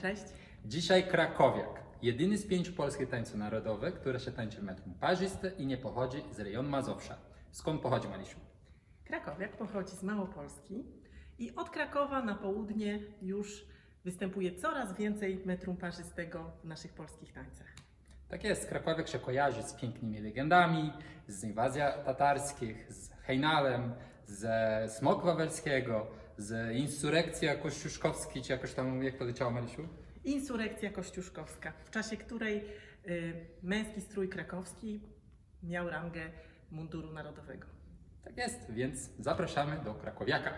Cześć. Dzisiaj krakowiak. Jedyny z pięciu polskich tańców narodowych, które się tańczy w metrum parzyste i nie pochodzi z rejonu Mazowsza. Skąd pochodzi Marysiu? Krakowiak pochodzi z Małopolski i od Krakowa na południe już występuje coraz więcej metrum parzystego w naszych polskich tańcach. Tak jest, krakowiak się kojarzy z pięknymi legendami, z inwazji tatarskich, z Hejnalem, ze Smok Wawelskiego, z insurekcji kościuszkowskiej, czy jakoś tam, jak to leciało Marysiu? Insurekcja kościuszkowska, w czasie której y, męski strój krakowski miał rangę munduru narodowego. Tak jest, więc zapraszamy do krakowiaka.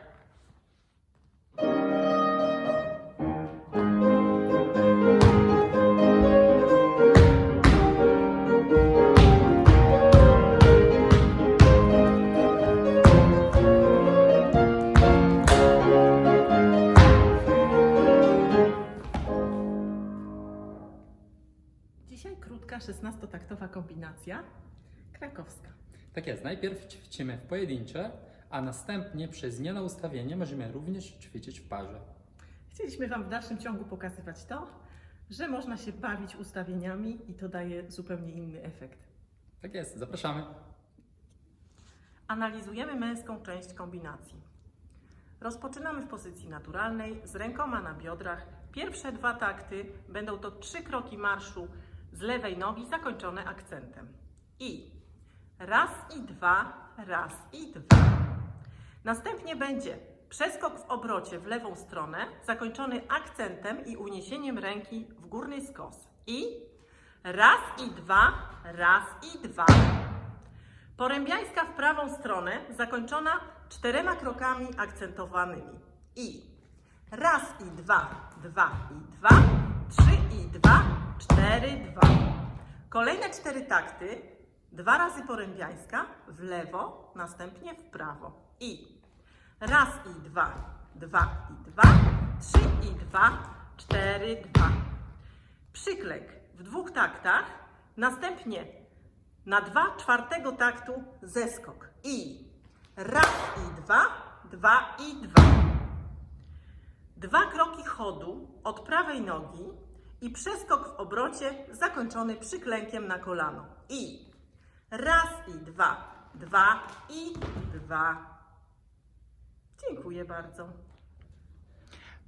Dzisiaj krótka 16-taktowa kombinacja krakowska. Tak jest, najpierw ćwiczymy w pojedyncze, a następnie przez nie na ustawienie możemy również ćwiczyć w parze. Chcieliśmy Wam w dalszym ciągu pokazywać to, że można się bawić ustawieniami i to daje zupełnie inny efekt. Tak jest, zapraszamy. Analizujemy męską część kombinacji. Rozpoczynamy w pozycji naturalnej z rękoma na biodrach. Pierwsze dwa takty będą to trzy kroki marszu z lewej nogi zakończone akcentem. I raz i dwa, raz i dwa. Następnie będzie przeskok w obrocie w lewą stronę zakończony akcentem i uniesieniem ręki w górny skos. I raz i dwa, raz i dwa. Porębiańska w prawą stronę, zakończona czterema krokami akcentowanymi. I raz i dwa, dwa i dwa, trzy i dwa, cztery, dwa. Kolejne cztery takty, dwa razy porębiańska w lewo, następnie w prawo. I raz i dwa, dwa i dwa, trzy i dwa, cztery, dwa. Przyklek w dwóch taktach, następnie na dwa czwartego taktu zeskok. I raz i dwa, dwa i dwa. Dwa kroki chodu od prawej nogi i przeskok w obrocie zakończony przyklękiem na kolano. I raz i dwa, dwa i dwa. Dziękuję bardzo.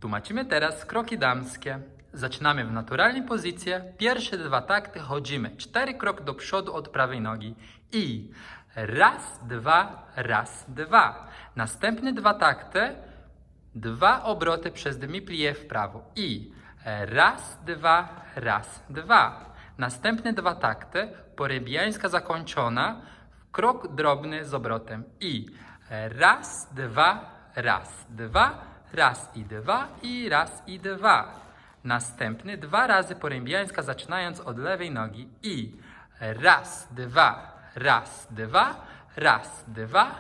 Tłumaczymy teraz kroki damskie. Zaczynamy w naturalnej pozycji. Pierwsze dwa takty chodzimy. Cztery kroki do przodu od prawej nogi. I raz, dwa, raz, dwa. Następne dwa takty. Dwa obroty przez demi-plie w prawo. I raz, dwa, raz, dwa. Następne dwa takty. Porybiańska zakończona. w Krok drobny z obrotem. I raz, dwa, raz, dwa, raz i dwa i raz i dwa. Następny dwa razy porębiańska zaczynając od lewej nogi i raz, dwa, raz, dwa, raz, dwa,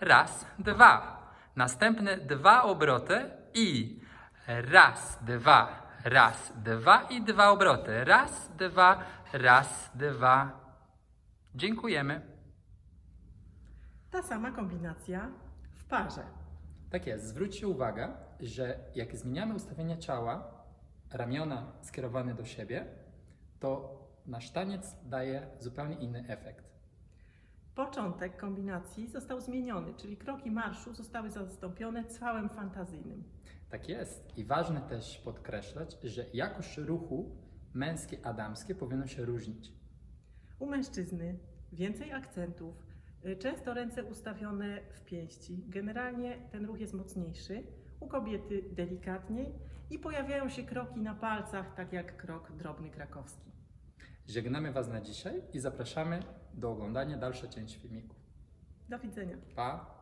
raz, dwa. Następne dwa obroty i raz, dwa, raz, dwa i dwa obroty. Raz, dwa, raz, dwa. Dziękujemy. Ta sama kombinacja w parze. Tak jest. Zwróćcie uwagę, że jak zmieniamy ustawienie ciała, ramiona skierowane do siebie, to nasz taniec daje zupełnie inny efekt. Początek kombinacji został zmieniony, czyli kroki marszu zostały zastąpione cwałem fantazyjnym. Tak jest. I ważne też podkreślać, że jakość ruchu męskie a damskie powinno się różnić. U mężczyzny więcej akcentów, y, często ręce ustawione w pięści. Generalnie ten ruch jest mocniejszy. U kobiety delikatniej i pojawiają się kroki na palcach, tak jak krok drobny krakowski. Żegnamy Was na dzisiaj i zapraszamy do oglądania dalszej części filmiku. Do widzenia. Pa!